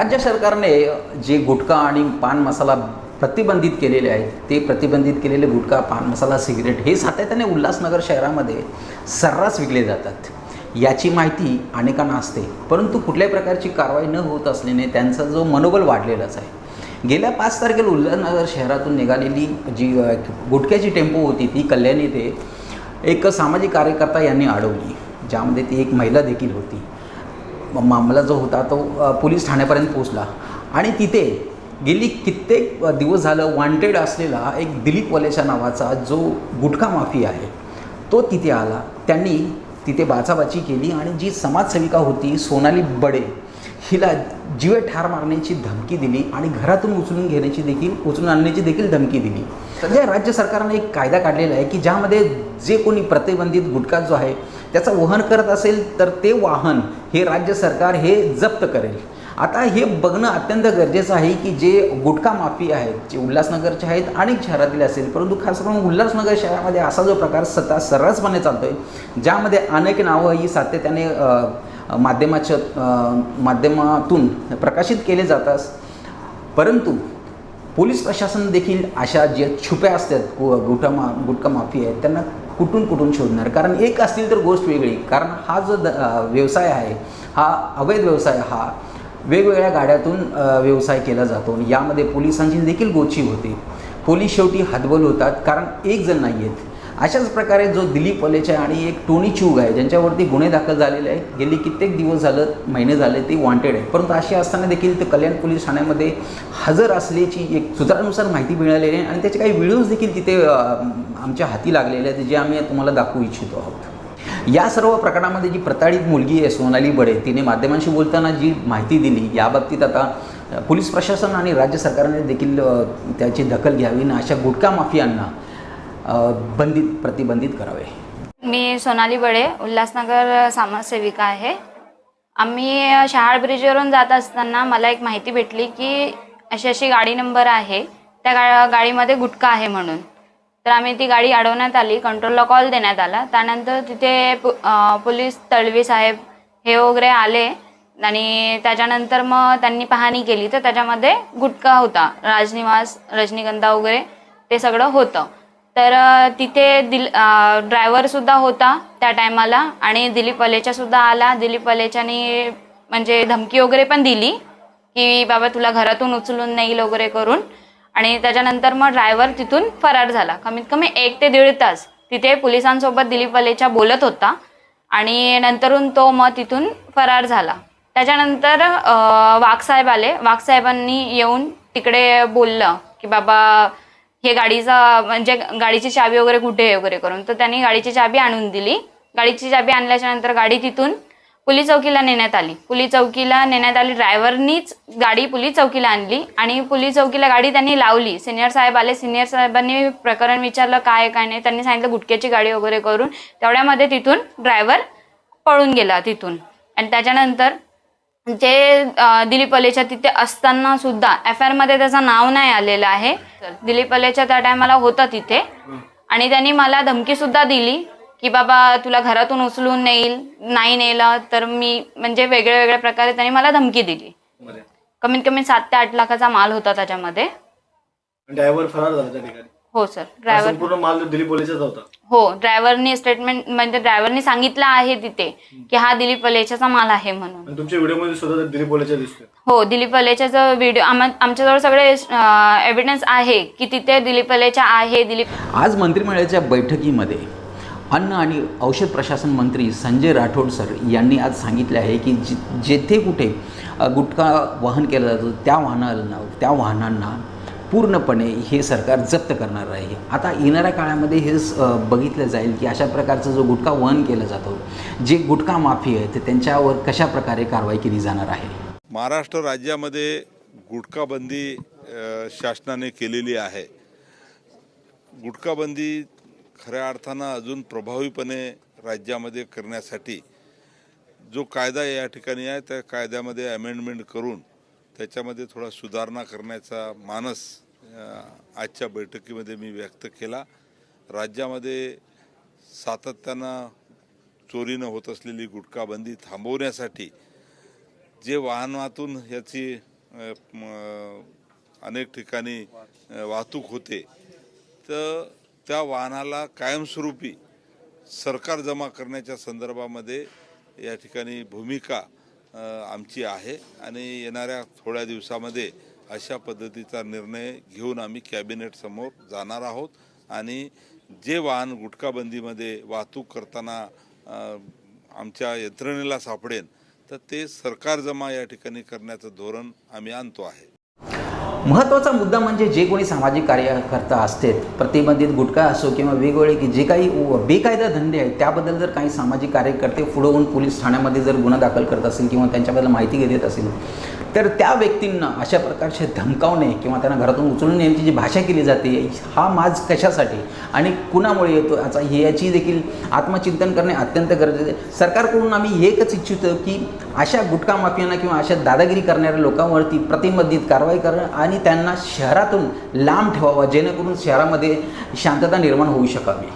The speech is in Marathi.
राज्य सरकारने जे गुटखा आणि पान मसाला प्रतिबंधित केलेले आहेत ते प्रतिबंधित केलेले गुटखा पान मसाला सिगरेट हे सातत्याने उल्हासनगर शहरामध्ये सर्रास विकले जातात. याची माहिती अनेकांना असते. परंतु कुठल्याही प्रकारची कारवाई न होत असल्याने त्यांचा जो मनोबल वाढलेलाच आहे. गेल्या पाच तारखेला उल्हासनगर शहरातून निघालेली जी गुटख्याची टेम्पो होती ती कल्याणी ते एक सामाजिक कार्यकर्ता यांनी अडवली. ज्यामध्ये ती एक महिला देखील होती. मामला जो होता तो पोलीस ठाण्यापर्यंत पोचला आणि तिथे गेली कित्येक दिवस झालं वॉन्टेड असलेला एक दिलीप वालेच्या नावाचा जो गुटखा माफी आहे तो तिथे आला. त्यांनी तिथे बाचाबाची केली आणि जी समाजसेविका होती सोनाली बडे हिला जीवे ठार मारण्याची धमकी दिली आणि घरातून उचलून घेण्याची देखील उचलून आणण्याची देखील धमकी दिली. सध्या राज्य सरकारने एक कायदा काढलेला आहे की ज्यामध्ये जे कोणी प्रतिबंधित गुटखा जो आहे त्याचं वहन करत असेल तर ते वाहन हे राज्य सरकार हे जप्त करेल. आता हे बघणं अत्यंत गरजेचं आहे की जे गुटखा माफी आहेत जे उल्हासनगरचे आहेत अनेक शहरातील असेल परंतु खास करून उल्हासनगर शहरामध्ये असा जो प्रकार सतत सर्रासपणे चालतो आहे ज्यामध्ये अनेक नावं ही सातत्याने माध्यमाच्या माध्यमातून प्रकाशित केले जातात. परंतु पोलीस प्रशासन देखील अशा ज्या छुप्या असतात गु गुटखा मा गुटखा माफी आहेत त्यांना कुठून कुठून शोधणार? कारण एक असतील तर गोष्ट वेगळी. कारण हा जो द व्यवसाय आहे हा अवैध व्यवसाय हा वेगवेगळ्या गाड्यातून व्यवसाय केला जातो. आणि यामध्ये पोलिसांची देखील गोची होते. पोलीस शेवटी हातबल होतात कारण एक जण नाही आहेत अशाच प्रकारे जो दिलीप वलेचे आणि एक टोनी चूग आहे ज्यांच्यावरती गुन्हे दाखल झालेले आहेत गेली कित्येक दिवस झालं महिने झाले ते वॉन्टेड आहे परंतु असे असताना देखील ते कल्याण पोलीस ठाण्यामध्ये हजर असल्याची एक सूत्रानुसार माहिती मिळालेली आहे आणि त्याचे काही व्हिडिओज देखील तिथे आमच्या हाती लागलेले आहेत जे आम्ही तुम्हाला दाखवू इच्छितो आहोत. या सर्व प्रकरणामध्ये जी प्रताडित मुलगी आहे सोनाली बडे तिने माध्यमांशी बोलताना जी माहिती दिली याबाबतीत आता पोलीस प्रशासन आणि राज्य सरकारने देखील त्याची दखल घ्यावी आणि अशा गुटखा माफियांना बंदित प्रतिबंधित करावे. मी सोनाली बडे उल्हासनगर समाजसेविका आहे. आम्ही शहाळ ब्रिजवरून जात असताना मला एक माहिती भेटली की अशी अशी गाडी नंबर आहे. त्या गा गाडीमध्ये गुटखा आहे म्हणून. तर आम्ही ती गाडी अडवण्यात आली कंट्रोलला कॉल देण्यात आला. त्यानंतर तिथे पोलीस तळवी साहेब हे वगैरे आले आणि त्याच्यानंतर मग त्यांनी पाहणी केली. तर त्याच्यामध्ये गुटखा होता. राजनिवास रजनीगंधा वगैरे ते सगळं होतं. तर तिथे दिल ड्रायव्हरसुद्धा होता त्या टायमाला आणि दिलीप वलेचासुद्धा आला. दिलीप वलेच्याने म्हणजे धमकी वगैरे पण दिली की बाबा तुला घरातून उचलून नेईल वगैरे करून. आणि त्याच्यानंतर मग ड्रायव्हर तिथून फरार झाला. कमीत कमी एक ते दीड तास तिथे पोलिसांसोबत दिलीप वलेचा बोलत होता आणि नंतरून तो मग तिथून फरार झाला. त्याच्यानंतर वाघसाहेब आले. वाघसाहेबांनी येऊन तिकडे बोललं की बाबा हे गाडीचा म्हणजे गाडीची चाबी वगैरे कुठे आहे वगैरे करून. तर त्यांनी गाडीची चाबी आणून दिली. गाडीची चाबी आणल्याच्या नंतर गाडी तिथून पुली चौकीला नेण्यात आली. पुली चौकीला नेण्यात आली. ड्रायव्हरनीच गाडी पुली चौकीला आणली आणि पुली चौकीला गाडी त्यांनी लावली. सिनियर साहेब आले. सिनियर साहेबांनी प्रकरण विचारलं काय काय नाही. त्यांनी सांगितलं गुटक्याची गाडी वगैरे करून तेवढ्यामध्ये तिथून ड्रायव्हर पळून गेला तिथून. आणि त्याच्यानंतर जे दिलीप अलेच्या तिथे असताना सुद्धा एफ आरमध्ये त्याचं नाव नाही आलेलं आहे. दिलीप अलेच्या त्या टायमाला होता तिथे. आणि त्यांनी मला धमकी सुद्धा दिली की बाबा तुला घरातून उचलून नेईल नाही नेलं तर मी म्हणजे वेगळ्या वेगळ्या प्रकारे त्यांनी मला धमकी दिली. कमीत कमी सात ते आठ लाखाचा माल होता त्याच्यामध्ये. ड्रायव्हर फरार झाला त्या ठिकाणी. हो सर हा ड्रायव्हर संपूर्ण माल दिलीप पोलीसचाच होता. हो ड्रायव्हरनी स्टेटमेंट म्हणजे ड्रायव्हरनी सांगितलं आहे तिथे की हा दिलीप अलेच्याचा माल आहे म्हणून. आणि तुमच्या व्हिडिओमध्ये सुद्धा दिलीप दिसतोय. हो दिलीप अलेचा जो व्हिडिओ आम्हा आमच्याजवळ सगळे एव्हिडन्स आहे की तिथे दिलीप अलेचा आहे दिलीप आज मंत्रिमंडळाच्या बैठकीमध्ये अन्न आणि औषध प्रशासन मंत्री संजय राठोड सर यांनी आज सांगितले आहे की जि जेथे कुठे अ, गुटखा वाहन केला जातो त्या वाहनांना त्या वाहनांना पूर्णपणे हे सरकार जप्त करणार आहे. आता येणाऱ्या काळामध्ये हे बघितलं जाईल की अशा प्रकारचा जो गुटखा वहन केला जातो जे गुटखा माफी आहे ते त्यांच्यावर कशा प्रकारे कारवाई केली जाणार आहे? महाराष्ट्र राज्यामध्ये गुटखाबंदी शासनाने केलेली आहे. गुटखाबंदी खऱ्या अर्थानं अजून प्रभावीपणे राज्यामध्ये करण्यासाठी जो कायदा या ठिकाणी आहे त्या कायद्यामध्ये अमेंडमेंट करून त्याच्यामध्ये थोडा सुधारणा करण्याचा मानस आजच्या बैठकीमध्ये मी व्यक्त केला. राज्यामध्ये सातत्यानं चोरीनं होत असलेली गुटखाबंदी थांबवण्यासाठी जे वाहनातून याची अनेक ठिकाणी वाहतूक होते तर त्या वाहनाला कायमस्वरूपी सरकार जमा करण्याच्या संदर्भामध्ये या ठिकाणी भूमिका आमची आहे आणि येणाऱ्या थोड्या दिवसामध्ये अशा पद्धतीचा निर्णय घेऊन आम्ही कॅबिनेट समोर जाणार आहोत. आणि जे वाहन गुटखाबंदीमध्ये वाहतूक करताना आमच्या यंत्रणेला सापडेल तर ते सरकार जमा या ठिकाणी करण्याचं धोरण आम्ही आणतो आहे. महत्त्वाचा मुद्दा म्हणजे जे कोणी सामाजिक कार्यकर्ता असते प्रतिबंधित गुटखा असो किंवा वेगवेगळे की जे काही बेकायदा धंदे आहेत त्याबद्दल जर काही सामाजिक कार्यकर्ते पुढं होऊन पोलीस ठाण्यामध्ये जर गुन्हा दाखल करत असेल किंवा त्यांच्याबद्दल माहिती घेत असेल तर त्या व्यक्तींना अशा प्रकारचे धमकावणे किंवा त्यांना घरातून उचलून यांची जी भाषा केली जाते हा माज कशासाठी आणि कुणामुळे येतो याचा हे याची देखील आत्मचिंतन करणे अत्यंत गरजेचे आहे. सरकारकडून आम्ही एकच इच्छितो की अशा गुटखा माफियांना किंवा अशा दादागिरी करणाऱ्या लोकांवरती प्रतिबंधित कारवाई करणं आणि त्यांना शहरातून लांब ठेवावं जेणेकरून शहरामध्ये शांतता निर्माण होऊ शकावी.